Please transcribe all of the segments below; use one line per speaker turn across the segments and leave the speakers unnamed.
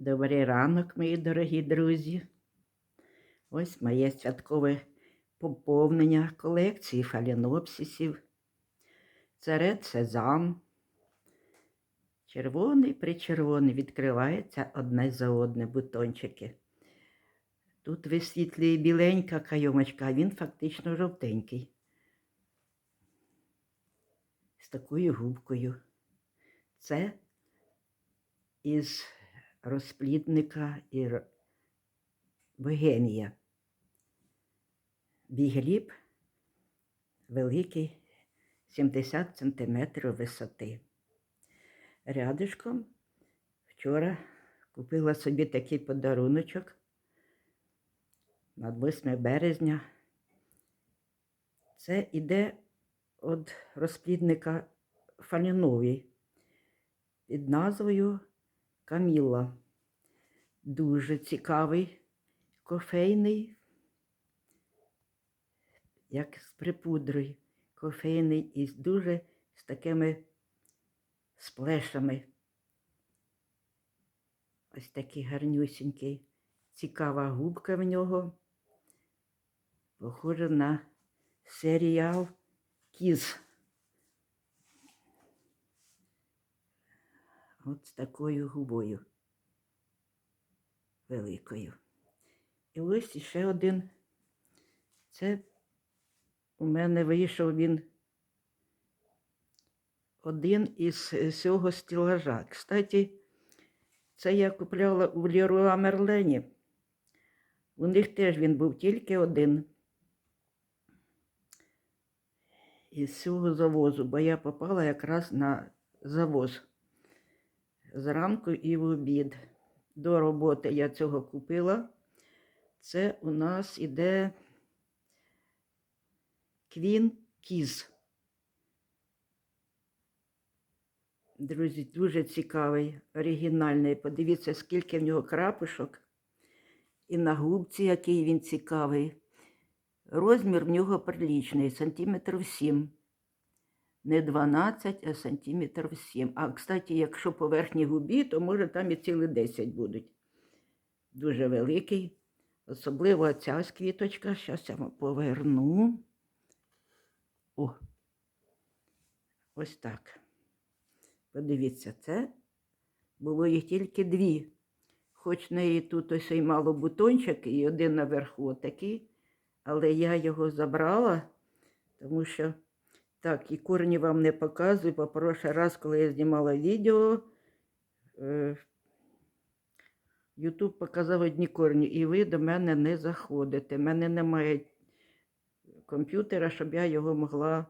Добрий ранок, мої дорогі друзі. Ось моє святкове поповнення колекції фалінопсисів. Це ред сезам. Червоний причервоний відкривається одне за одне бутончики. Тут висвітлює біленька кайомочка, а він фактично жовтенький. З такою губкою. Це із розплідника і богемія. Бігліб великий 70 см висоти. Рядишком вчора купила собі такий подаруночок на 8 березня. Це іде від розплідника Фаліновій під назвою Каміла. Дуже цікавий, кофейний, як з припудрою, кофейний і дуже з такими сплешами. Ось такий гарнюсінький, цікава губка в нього. Похоже на серіал Кіз. От такою губою великою. І ось іще один. Це у мене вийшов він один із е, цього стілажа. Кстати, це я купляла у Ліруа Мерлені. У них теж він був тільки один. Із цього завозу, бо я попала якраз на завоз зранку і в обід. До роботи я цього купила. Це у нас іде Квін Кіз. Друзі, дуже цікавий, оригінальний. Подивіться, скільки в нього крапушок. І на губці, який він цікавий. Розмір в нього прилічний, сантиметрів 7. Не 12, а сантиметрів 7. А, кстати, якщо по верхній губі, то може там і цілі 10 будуть. Дуже великий. Особливо ця ось квіточка. Зараз я вам поверну. О, ось так. Подивіться, це було їх тільки дві. Хоч в неї тут ось і мало бутончик, і один наверху отакий, але я його забрала, тому що так, і корні вам не показую, бо прошлий раз, коли я знімала відео, е, Ютуб показав одні корні, і ви до мене не заходите. У мене немає комп'ютера, щоб я його могла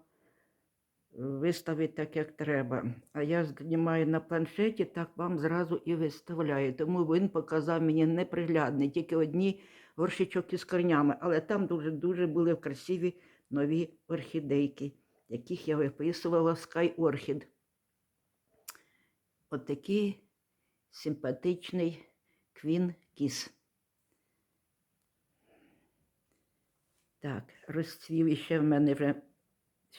виставити так, як треба. А я знімаю на планшеті, так вам зразу і виставляю. Тому він показав мені неприглядний, тільки одні горщичок із корнями. Але там дуже-дуже були красиві нові орхідейки, яких я виписувала в Sky Orchid. Отакий симпатичний квін кіс. Так, розцвів іще в мене вже.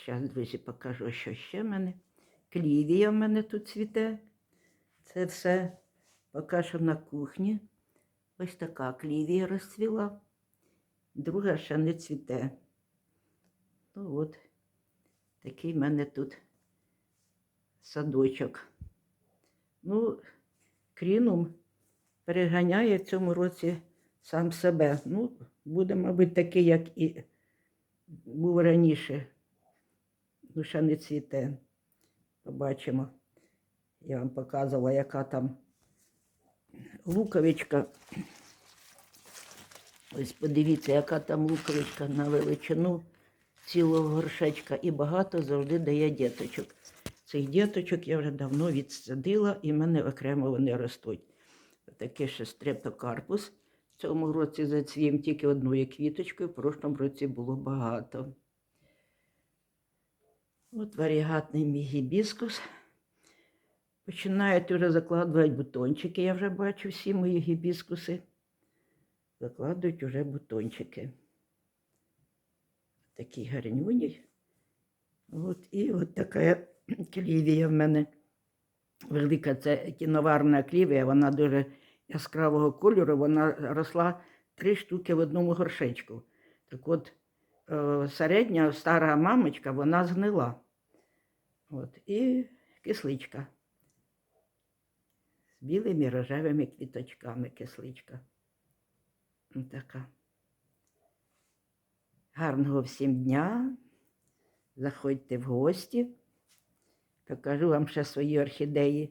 Зараз, друзі, покажу, що ще в мене. Клівія в мене тут цвіте. Це все поки що на кухні. Ось така клівія розцвіла. Друга ще не цвіте. Ну от, такий в мене тут садочок. Ну, крінум переганяє в цьому році сам себе. Ну, буде, мабуть, такий, як і був раніше. Ще не цвіте. Побачимо. Я вам показувала, яка там луковичка. Ось подивіться, яка там луковичка на величину цілого горшечка. І багато завжди дає діточок. Цих діточок я вже давно відсадила і в мене окремо вони ростуть. Такий ще стрептокарпус. В цьому році зацвів тільки одною квіточкою, в прошлому році було багато. От варігатний мій гібіскус. Починають вже закладувати бутончики. Я вже бачу всі мої гібіскуси. Закладують вже бутончики. Такі гарнюні. От, і от така клівія в мене велика. Це кіноварна клівія, вона дуже яскравого кольору, вона росла три штуки в одному горшечку. Так от е, середня стара мамочка, вона згнила. От, і кисличка. З білими рожевими квіточками кисличка. Така. Гарного всім дня. Заходьте в гості. Покажу вам ще свої орхідеї,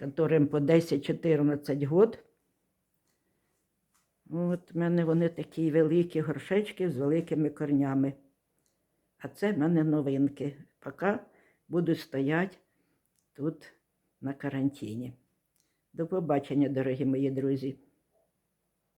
яким по 10-14 год. От в мене вони такі великі горшечки з великими корнями. А це в мене новинки. Поки буду стояти тут на карантині. До побачення, дорогі мої друзі.